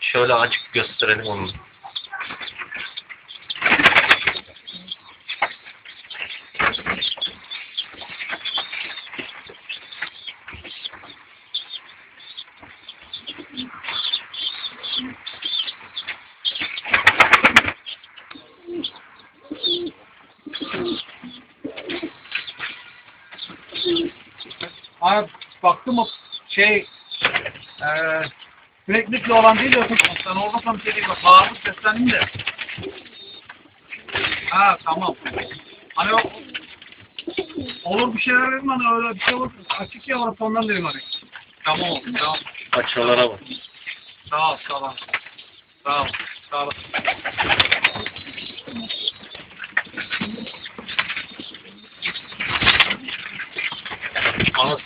Şöyle açık gösterelim onu. Abi baktım o şey eee bileklikli olan değil de sen orada tam şey değil bağırıp seslendim de. Ha tamam. Hani o olur bir şeyler dedim hani öyle bir şey olur. Açık ya orası ondan dedim hani. Tamam oldu tamam. Açmalara bak. Sağ ol sağ ol. Sağ ol. Sağ ol. awesome.